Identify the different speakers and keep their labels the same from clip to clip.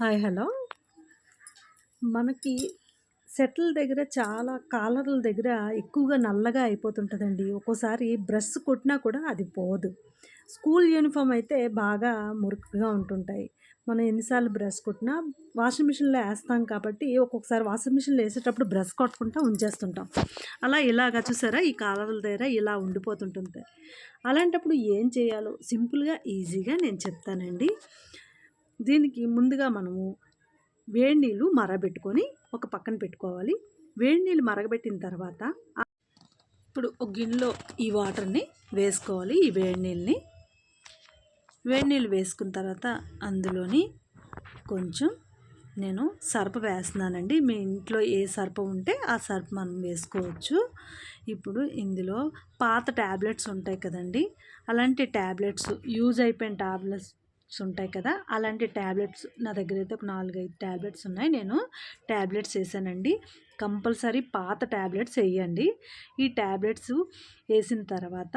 Speaker 1: Hi hello. మనకి సెట్ల దగ్గర చాలా కాలర్ల దగ్గర ఎక్కువగా నల్లగా అయిపోతుంటుందండి. ఒక్కోసారి బ్రష్ కొట్టినా కూడా అది పోదు. స్కూల్ యూనిఫామ్ అయితే బాగా మురుకుగా ఉంటుంటాయి. మనం ఎన్నిసార్లు బ్రష్ కొట్టినా వాషింగ్ మిషన్లో వేస్తాం కాబట్టి ఒక్కొక్కసారి వాషింగ్ మిషన్లో వేసేటప్పుడు బ్రష్ కొట్టుకుంటా ఉంచేస్తుంటాం. అలా ఇలాగా చూసారా? ఈ కాలర్ల దగ్గర ఇలా ఉండిపోతుంటుంది. అలాంటప్పుడు ఏం చేయాలో? సింపుల్గా ఈజీగా నేను చెప్తానండి. దీనికి ముందుగా మనము వేడి నీళ్ళు మరగబెట్టుకొని ఒక పక్కన పెట్టుకోవాలి. వేడి నీళ్ళు మరగబెట్టిన తర్వాత ఇప్పుడు ఒక గిన్నెలో ఈ వాటర్ని వేసుకోవాలి ఈ వేడి నీళ్ళని. వేడి నీళ్ళు వేసుకున్న తర్వాత అందులోని కొంచెం నేను సర్ప వేస్తున్నానండి. మీ ఇంట్లో ఏ సర్ప ఉంటే ఆ సర్ప మనం వేసుకోవచ్చు. ఇప్పుడు ఇందులో పాత ట్యాబ్లెట్స్ ఉంటాయి కదండి. అలాంటి ట్యాబ్లెట్స్ యూజ్ అయిపోయిన ట్యాబ్లెట్స్ ఉంటాయి కదా అలాంటి ట్యాబ్లెట్స్ నా దగ్గర అయితే ఒక నాలుగైదు ట్యాబ్లెట్స్ ఉన్నాయి. నేను ట్యాబ్లెట్స్ వేసానండి. కంపల్సరీ పాత ట్యాబ్లెట్స్ వేయండి. ఈ ట్యాబ్లెట్స్ వేసిన తర్వాత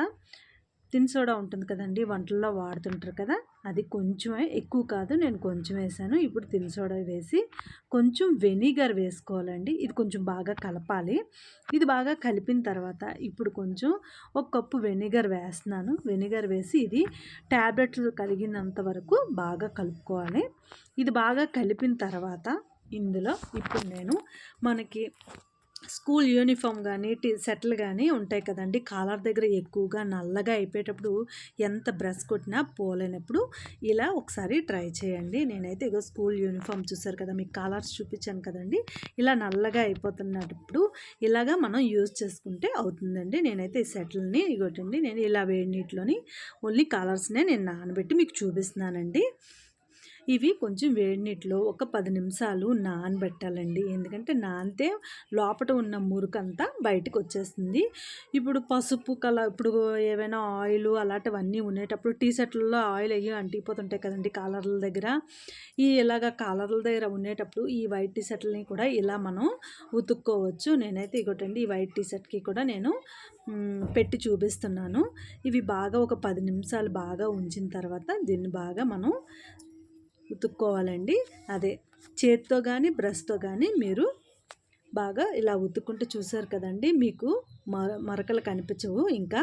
Speaker 1: తిన్ సోడా ఉంటుంది కదండి వంటల్లో వాడుతుంటారు కదా అది కొంచెమే ఎక్కువ కాదు నేను కొంచెం వేసాను. ఇప్పుడు తిన్ సోడా వేసి కొంచెం వెనిగర్ వేసుకోవాలండి. ఇది కొంచెం బాగా కలపాలి. ఇది బాగా కలిపిన తర్వాత ఇప్పుడు కొంచెం ఒక కప్పు వెనిగర్ వేస్తున్నాను. వెనిగర్ వేసి ఇది ట్యాబ్లెట్లు కలిగినంత వరకు బాగా కలుపుకోవాలి. ఇది బాగా కలిపిన తర్వాత ఇందులో ఇప్పుడు నేను మనకి స్కూల్ యూనిఫామ్ కానీ టీ సెట్లు కానీ ఉంటాయి కదండి. కాలర్ దగ్గర ఎక్కువగా నల్లగా అయిపోయేటప్పుడు ఎంత బ్రష్ కొట్టినా పోలేనప్పుడు ఇలా ఒకసారి ట్రై చేయండి. నేనైతే ఇగో స్కూల్ యూనిఫామ్ చూసారు కదా మీకు కాలర్స్ చూపించాను కదండి. ఇలా నల్లగా అయిపోతున్నప్పుడు ఇలాగా మనం యూజ్ చేసుకుంటే అవుతుందండి. నేనైతే ఈ సెట్లని ఇగోటండి నేను ఇలా వేడి నీటిలోని ఓన్లీ కాలర్స్నే నేను నానబెట్టి మీకు చూపిస్తున్నానండి. ఇవి కొంచెం వేడి నీటిలో ఒక పది నిమిషాలు నానబెట్టాలండి. ఎందుకంటే నానితే లోపల ఉన్న మురుకంతా బయటకు వచ్చేస్తుంది. ఇప్పుడు పసుపు కల ఇప్పుడు ఏవైనా ఆయిల్ అలాంటివన్నీ ఉండేటప్పుడు టీ షర్ట్లలో ఆయిల్ అయ్యి అంటిపోతుంటాయి కదండి కాలర్ల దగ్గర. ఈ ఇలాగ కాలర్ల దగ్గర ఉండేటప్పుడు ఈ వైట్ టీ షర్ట్లని కూడా ఇలా మనం ఉతుక్కోవచ్చు. నేనైతే ఇగోటండి ఈ వైట్ టీ షర్ట్కి కూడా నేను పెట్టి చూపిస్తున్నాను. ఇవి బాగా ఒక పది నిమిషాలు బాగా ఉంచిన తర్వాత దీన్ని బాగా మనం ఉతుక్కోవాలండి. అదే చేత్తో కానీ బ్రష్తో కానీ మీరు బాగా ఇలా ఉతుక్కుంటూ చూసారు కదండి మీకు మర మరకలు కనిపించవు. ఇంకా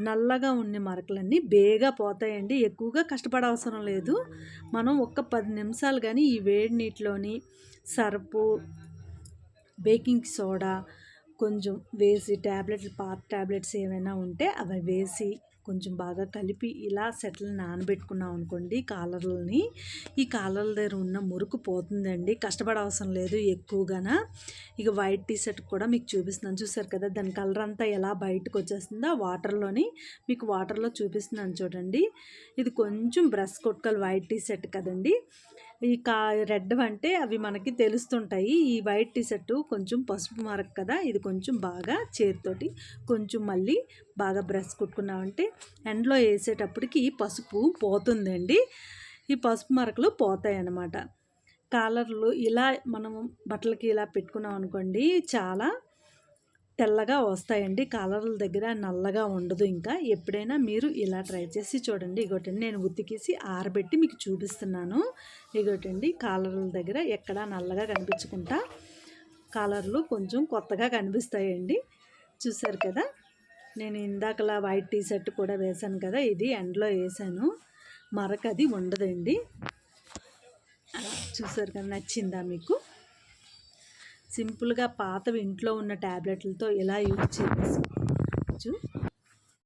Speaker 1: నల్లగా ఉన్న మరకలన్నీ బేగా పోతాయండి. ఎక్కువగా కష్టపడవసరం లేదు. మనం ఒక్క పది నిమిషాలు కానీ ఈ వేడి నీటిలోని సర్పు బేకింగ్ సోడా కొంచెం వేసి ట్యాబ్లెట్లు పాత ట్యాబ్లెట్స్ ఏమైనా ఉంటే అవి వేసి కొంచెం బాగా కలిపి ఇలా సెట్లు నానబెట్టుకున్నాం అనుకోండి కాలర్లని. ఈ కాలర్ల దగ్గర ఉన్న మురుకు పోతుందండి. కష్టపడ అవసరం లేదు ఎక్కువగాన. ఇక వైట్ టీ షర్ట్ కూడా మీకు చూపిస్తున్నాను. చూసారు కదా దాని కలర్ అంతా ఎలా బయటకు వచ్చేస్తుందో వాటర్లోని మీకు వాటర్లో చూపిస్తున్నాను చూడండి. ఇది కొంచెం బ్రష్ కొట్టుకోవాలి వైట్ టీ షర్ట్ కదండి. ఈ కా రెడ్ అంటే అవి మనకి తెలుస్తుంటాయి. ఈ వైట్ టీషర్టు కొంచెం పసుపు మరక్ కదా ఇది కొంచెం బాగా చేతితోటి కొంచెం మళ్ళీ బాగా బ్రష్ కుట్టుకున్నామంటే ఎండలో వేసేటప్పటికి పసుపు పోతుందండి. ఈ పసుపు మరకలు పోతాయి అన్నమాట కాలర్లు ఇలా మనం బట్టలకి ఇలా పెట్టుకున్నాం అనుకోండి చాలా తెల్లగా వస్తాయండి. కాలర్ల దగ్గర నల్లగా ఉండదు ఇంకా. ఎప్పుడైనా మీరు ఇలా ట్రై చేసి చూడండి. ఇగోటండి నేను ఉతికేసి ఆరబెట్టి మీకు చూపిస్తున్నాను. ఇగోటండి కాలర్ల దగ్గర ఎక్కడ నల్లగా కనిపించుకుంటా కాలర్లు కొంచెం కొత్తగా కనిపిస్తాయండి. చూసారు కదా? నేను ఇందాకలా వైట్ టీ షర్ట్ కూడా వేశాను కదా? ఇది ఎండలో వేసాను మరకది ఉండదండి. చూసారు కదా? నచ్చిందా మీకు? సింపుల్గా పాతవి ఇంట్లో ఉన్న ట్యాబ్లెట్లతో ఎలా యూజ్ చేయవచ్చు